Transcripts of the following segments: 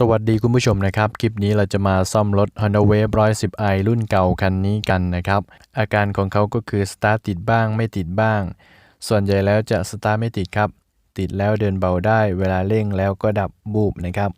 สวัสดีคุณผู้ชมนะครับ คลิปนี้เราจะมาซ่อมรถ Honda Wave 110i รุ่นเก่าคันนี้กันนะครับ อาการของเขาก็คือสตาร์ทติดบ้างไม่ติดบ้าง ส่วนใหญ่แล้วจะสตาร์ทไม่ติดครับ ติดแล้วเดินเบาได้ เวลาเร่งแล้วก็ดับบูบนะครับ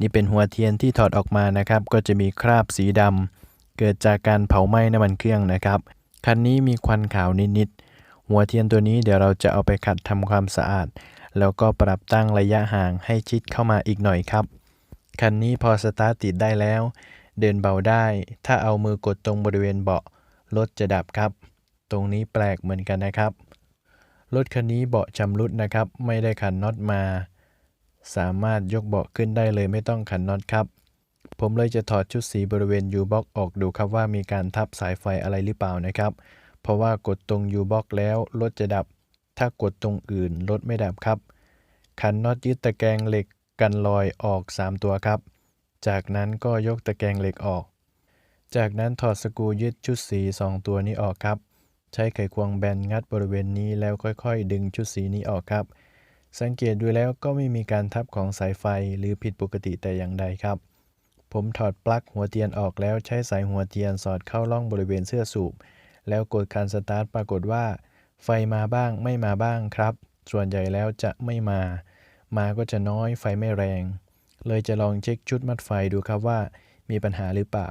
นี่เป็นหัวเทียนที่ถอดออกมานะครับ ก็จะมีคราบสีดำเกิดจากการเผาไหม้น้ำมันเครื่องนะครับ คันนี้มีควันขาวนิดๆ หัวเทียนตัวนี้เดี๋ยวเราจะเอาไปขัดทำความสะอาด แล้วก็ปรับตั้งระยะห่างให้ชิดเข้ามาอีกหน่อยครับ คันนี้พอสตาร์ทติดได้แล้ว เดินเบาได้ ถ้าเอามือกดตรงบริเวณเบาะรถจะดับครับ ตรงนี้แปลกเหมือนกันนะครับ รถคันนี้เบาะชำรุดนะครับ ไม่ได้ขันน็อตมา สามารถยกเบาะขึ้นได้เลยไม่ต้องขันน็อตครับ ผมเลยจะถอดชุดสีบริเวณ U-Box ออกดูครับว่ามีการทับสายไฟอะไรหรือเปล่านะครับ เพราะว่ากดตรง U-Box แล้วรถจะดับ ถ้ากดตรงอื่นรถไม่ดับครับ ขันน็อตยึดตะแกรงเหล็กกันรอยออก 3 ตัวครับ จากนั้นก็ยกตะแกรงเหล็กออก จากนั้นถอดสกูยึดชุดสี 2 ตัวนี้ออกครับ ใช้ไขควงแบนงัดบริเวณนี้แล้วค่อยๆ ดึงชุดสีนี้ออกครับ สังเกตดูแล้วก็ไม่มีการทับของสายไฟหรือผิดปกติแต่อย่างใดครับ ผมถอดปลั๊กหัวเทียนออกแล้วใช้สายหัวเทียนสอดเข้าร่องบริเวณเสื้อสูบ แล้วกดการสตาร์ทปรากฏว่า ไฟมาบ้างไม่มาบ้างครับ ส่วนใหญ่แล้วจะไม่มา มาก็จะน้อยไฟไม่แรง เลยจะลองเช็คชุดมัดไฟดูครับว่า มีปัญหาหรือเปล่า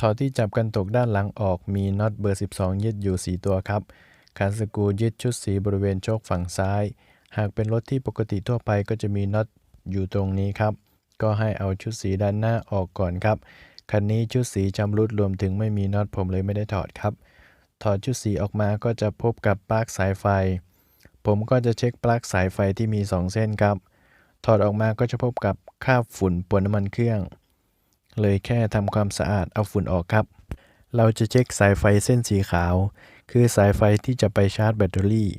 ถอดที่จับกันตกด้านหลังออกมีน็อตเบอร์ 12 ยึดอยู่ 4 ตัวครับขันสกูยึดชุดสีบริเวณโชคฝั่งซ้าย หากเป็นรถที่ปกติทั่วไปก็จะมีน็อตอยู่ตรงนี้ครับ ก็ให้เอาชุดสีด้านหน้าออกก่อนครับ คันนี้ชุดสีชำรุดรวมถึงไม่มีน็อตผมเลยไม่ได้ถอดครับ ถอดชุดสีออกมาก็จะพบกับปลั๊กสายไฟ ผมก็จะเช็คปลั๊กสายไฟที่มี 2 เส้นครับ ถอดออกมาก็จะพบกับคราบฝุ่นปนน้ำมันเครื่อง เลยแค่ทำความสะอาดเอาฝุ่นออกครับ เราจะเช็คสายไฟเส้นสีขาว คือสายไฟที่จะไปชาร์จแบตเตอรี่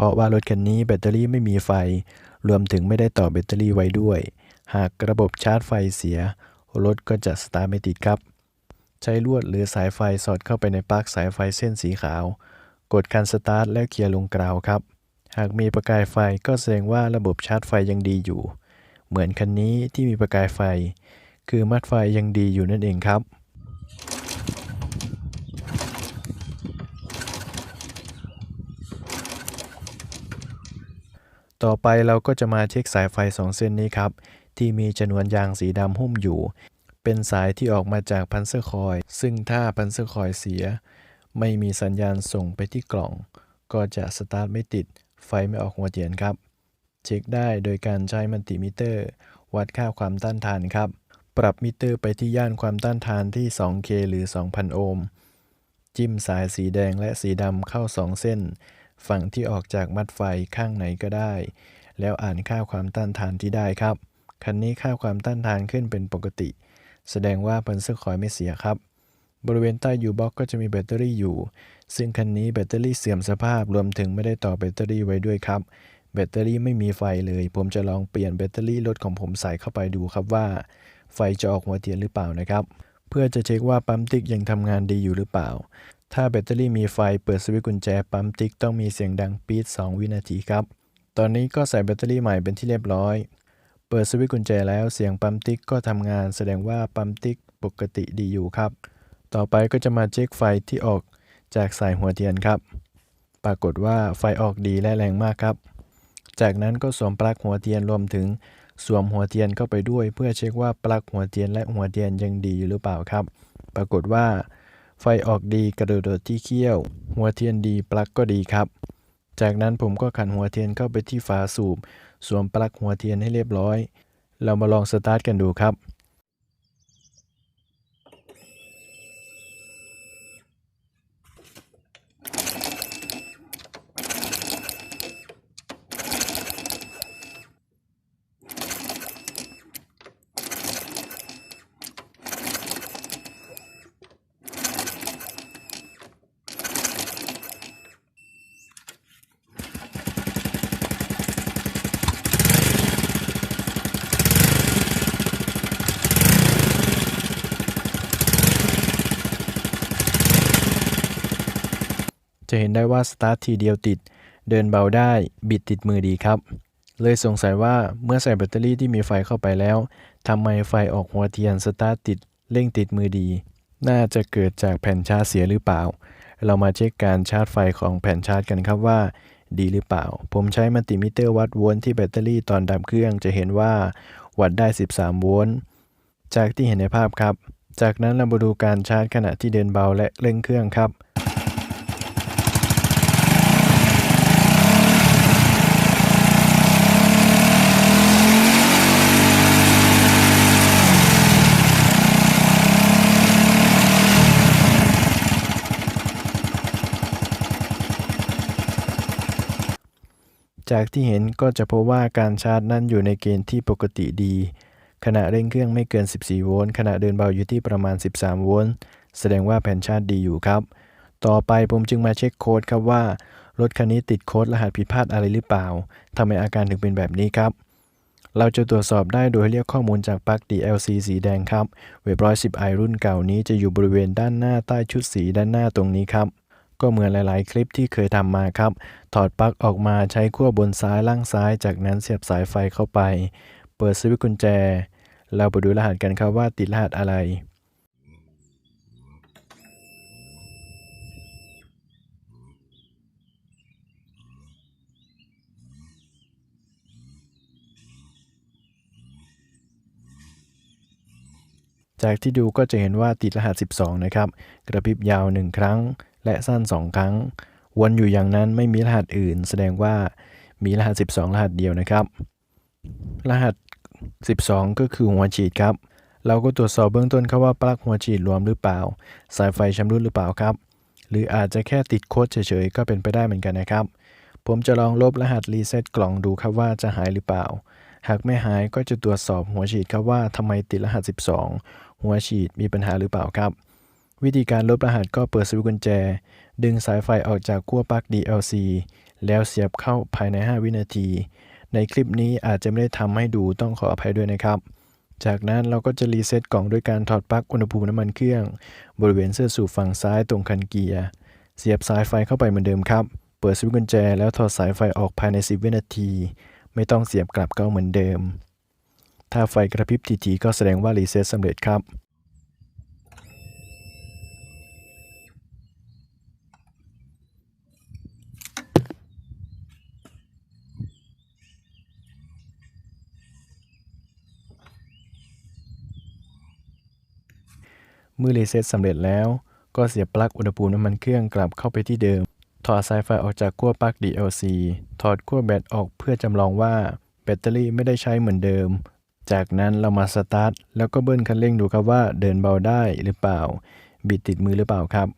เพราะว่ารถคันนี้แบตเตอรี่ไม่มีไฟ รวมถึงไม่ได้ต่อแบตเตอรี่ไว้ด้วย หากระบบชาร์จไฟเสีย รถก็จะสตาร์ทไม่ติดครับ ใช้ลวดหรือสายไฟสอดเข้าไปในปลั๊กสายไฟเส้นสีขาว กดคันสตาร์ทแล้วเคลียร์ลงกราวครับ หากมีประกายไฟก็แสดงว่าระบบชาร์จไฟยังดีอยู่ เหมือนคันนี้ที่มีประกายไฟ คือมัดไฟยังดีอยู่นั่นเองครับ ต่อไปเราก็จะมาเช็คสายไฟสองเส้นนี้ครับ ที่มีชนวนยางสีดำหุ้มอยู่ เป็นสายที่ออกมาจากพันเซอร์คอย ซึ่งถ้าพันเซอร์คอยเสีย ไม่มีสัญญาณส่งไปที่กล่อง ก็จะสตาร์ทไม่ติด ไฟไม่ออกหัวเทียนครับ เช็คได้โดยการใช้มัลติมิเตอร์ วัดค่าความต้านทานครับ ปรับมิเตอร์ไปที่ย่านความต้านทานที่ 2K หรือ 2,000 โอห์ม จิ้มสายสีแดงและสีดำเข้า 2 เส้น ฝั่งที่ออกจากมัดไฟข้างไหนก็ได้ แล้วอ่านค่าความต้านทานที่ได้ครับ คันนี้ค่าความต้านทานขึ้นเป็นปกติ แสดงว่าพันเซอร์คอยไม่เสียครับ บริเวณใต้ยูบ็อกก็จะมีแบตเตอรี่อยู่ ซึ่งคันนี้แบตเตอรี่เสื่อมสภาพรวมถึงไม่ได้ต่อแบตเตอรี่ไว้ด้วยครับ แบตเตอรี่ไม่มีไฟเลย ผมจะลองเปลี่ยนแบตเตอรี่รถของผมใส่เข้าไปดูครับว่า ไฟจะออกหัวเทียนหรือเปล่านะครับ เพื่อจะเช็คว่าปั๊มติ๊กยังทำงานดีอยู่หรือเปล่า ถ้าแบตเตอรี่มีไฟเปิดสวิตช์กุญแจปั๊มติ๊กต้องมีเสียงดังปี๊ด2 วินาทีครับ ตอนนี้ก็ใส่แบตเตอรี่ใหม่เป็นที่เรียบร้อย เปิดสวิตช์กุญแจแล้วเสียงปั๊มติ๊กก็ทำงานแสดงว่าปั๊มติ๊กปกติดีอยู่ครับ ต่อไปก็จะมาเช็คไฟที่ออกจากสายหัวเทียนครับ ปรากฏว่าไฟออกดีและแรงมากครับ จากนั้นก็สวมปลั๊กหัวเทียนรวมถึงสวมหัวเทียนเข้าไปด้วย เพื่อเช็คว่าปลั๊กหัวเทียนและหัวเทียนยังดีอยู่หรือเปล่าครับ ปรากฏว่า ไฟออกดีกระโดดที่เขี้ยว หัวเทียนดีปลั๊กก็ดีครับ จากนั้นผมก็ขันหัวเทียนเข้าไปที่ฝาสูบ สวมปลั๊กหัวเทียนให้เรียบร้อย เรามาลองสตาร์ทกันดูครับ จะเห็นได้ว่าสตาร์ททีเดียวติด เดินเบาได้ บิดติดมือดีครับ เลยสงสัยว่าเมื่อใส่แบตเตอรี่ที่มีไฟเข้าไปแล้วทำไมไฟออกหัวเทียนสตาร์ทติดเร่งติดมือดี น่าจะเกิดจากแผ่นชาร์จเสียหรือเปล่า เรามาเช็คการชาร์จไฟของแผ่นชาร์จกันครับว่า ดีหรือเปล่า ผมใช้มัลติมิเตอร์วัดโวลต์ที่แบตเตอรี่ตอนดับเครื่องจะเห็นว่าวัดได้ 13 โวลต์จากที่เห็นในภาพครับ จากนั้นเรามาดูการชาร์จขณะที่เดินเบาและเร่งเครื่องครับ จากที่เห็นก็จะพบว่าการชาร์จนั้นอยู่ในเกณฑ์ที่ปกติดี ขณะเร่งเครื่องไม่เกิน 14 โวลต์ขณะเดินเบาอยู่ที่ประมาณ 13 โวลต์แสดงว่าแผ่นชาร์จดีอยู่ครับ ต่อไปผมจึงมาเช็คโค้ดครับว่า รถคันนี้ติดโค้ดรหัสผิดพลาดอะไรหรือเปล่าทำไมอาการถึงเป็นแบบนี้ครับ เราจะตรวจสอบได้โดยเรียกข้อมูลจากปลั๊ก DLC สีแดงครับ เว็บร้อยสิบไอรุ่นเก่านี้จะอยู่บริเวณด้านหน้าใต้ชุดสีด้านหน้าตรงนี้ครับ ก็เหมือนหลาย ๆ คลิปที่เคยทำมาครับ ถอดปลั๊กออกมาใช้ขั้วบนซ้ายล่างซ้าย จากนั้นเสียบสายไฟเข้าไป เปิดสวิตช์กุญแจ เราไปดูรหัสกันครับว่าติดรหัสอะไร จากที่ดูก็จะเห็นว่าติดรหัส 12 นะครับ กระพริบยาว 1 ครั้ง และสั้น 2 ครั้ง วนอยู่อย่างนั้นไม่มีรหัสอื่น แสดงว่ามีรหัส 12 รหัสเดียวนะครับ รหัส 12 ก็คือหัวฉีดครับ เราก็ตรวจสอบเบื้องต้นครับว่าปลั๊กหัวฉีดรวมหรือเปล่า สายไฟชำรุดหรือเปล่าครับ หรืออาจจะแค่ติดโค้ดเฉยๆ ก็เป็นไปได้เหมือนกันนะครับ ผมจะลองลบรหัสรีเซ็ตกล่องดูครับว่าจะหายหรือเปล่า หากไม่หายก็จะตรวจสอบหัวฉีดครับว่าทำไมติดรหัส 12 หัวฉีดมีปัญหาหรือเปล่าครับ วิธีการลบรหัสก็เปิดสวิตช์กุญแจ ดึงสายไฟออกจากขั้วปลั๊ก DLC แล้วเสียบเข้าภายใน 5 วินาที ในคลิปนี้อาจจะไม่ได้ทำให้ดูต้องขออภัยด้วยนะครับ จากนั้นเราก็จะรีเซ็ตกล่องด้วยการถอดปลั๊กอุณหภูมิน้ำมันเครื่อง บริเวณเสื้อสูบฝั่งซ้ายตรงคันเกียร์ เสียบสายไฟเข้าไปเหมือนเดิมครับ เปิดสวิตช์กุญแจแล้วถอดสายไฟออกภายใน 10 วินาที ไม่ต้องเสียบกลับก็เหมือนเดิม ถ้าไฟกระพริบทีๆก็แสดงว่ารีเซ็ตสำเร็จครับ เมื่อรีเซ็ตสำเร็จแล้ว ก็เสียบปลั๊กอุณหภูมิน้ำมันเครื่องกลับเข้าไปที่เดิม ถอดสายไฟออกจากขั้วปลั๊ก DLC ถอดขั้วแบตออกเพื่อจำลองว่าแบตเตอรี่ไม่ได้ใช้เหมือนเดิม จากนั้นเรามาสตาร์ทแล้วก็เบิ้ลคันเร่งดูครับว่าเดินเบาได้หรือเปล่า บิดติดมือหรือเปล่าครับ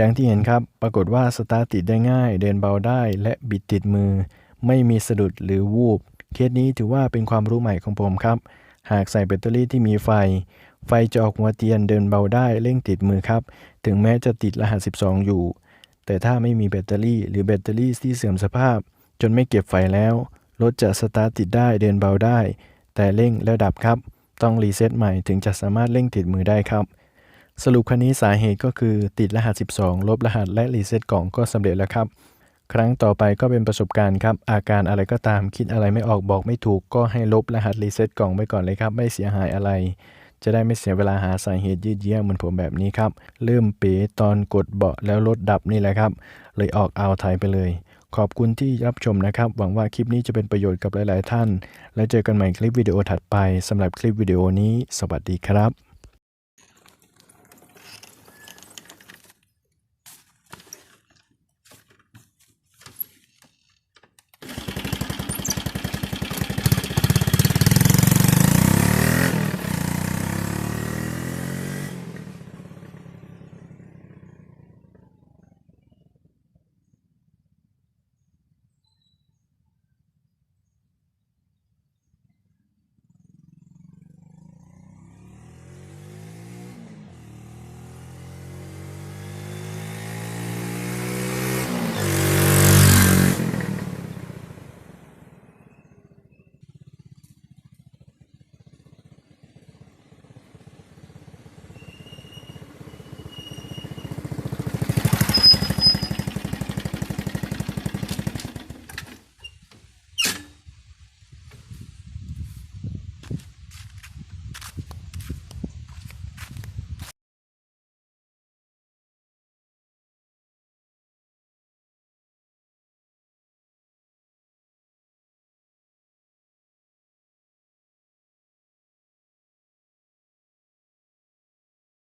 อย่างที่เห็นครับ ปรากฏว่าสตาร์ติดได้ง่าย เดินเบาได้ และบิดติดมือ ไม่มีสะดุดหรือวูบ เคสนี้ถือว่าเป็นความรู้ใหม่ของผมครับ หากใส่แบตเตอรี่ที่มีไฟ ไฟจะออกหัวเทียนเดินเบาได้เร่งติดมือครับ ถึงแม้จะติดรหัส 12 อยู่ แต่ถ้าไม่มีแบตเตอรี่ หรือแบตเตอรี่ที่เสื่อมสภาพ จนไม่เก็บไฟแล้ว รถจะสตาร์ทติดได้เดินเบาได้ แต่เร่งแล้วดับครับ ต้องรีเซ็ตใหม่ถึงจะสามารถเร่งติดมือได้ครับ สรุปคันนี้สาเหตุก็คือติดรหัส 12 ลบรหัสและรีเซ็ตกล่องก็สำเร็จแล้วครับ ครั้งต่อไปก็เป็นประสบการณ์ครับ อาการอะไรก็ตามคิดอะไรไม่ออกบอกไม่ถูกก็ให้ลบรหัสรีเซ็ตกล่องไปก่อนเลยครับ ไม่เสียหายอะไร จะได้ไม่เสียเวลาหาสาเหตุยืดเยื้อเหมือนผมแบบนี้ครับ เริ่มเป๋ตอนกดเบาะแล้วรถดับนี่แหละครับ เลยออกเอาไทยไปเลย ขอบคุณที่รับชมนะครับ หวังว่าคลิปนี้จะเป็นประโยชน์กับหลาย ๆ ท่าน แล้วเจอกันใหม่คลิปวิดีโอถัดไปสำหรับคลิปวิดีโอนี้ สวัสดีครับ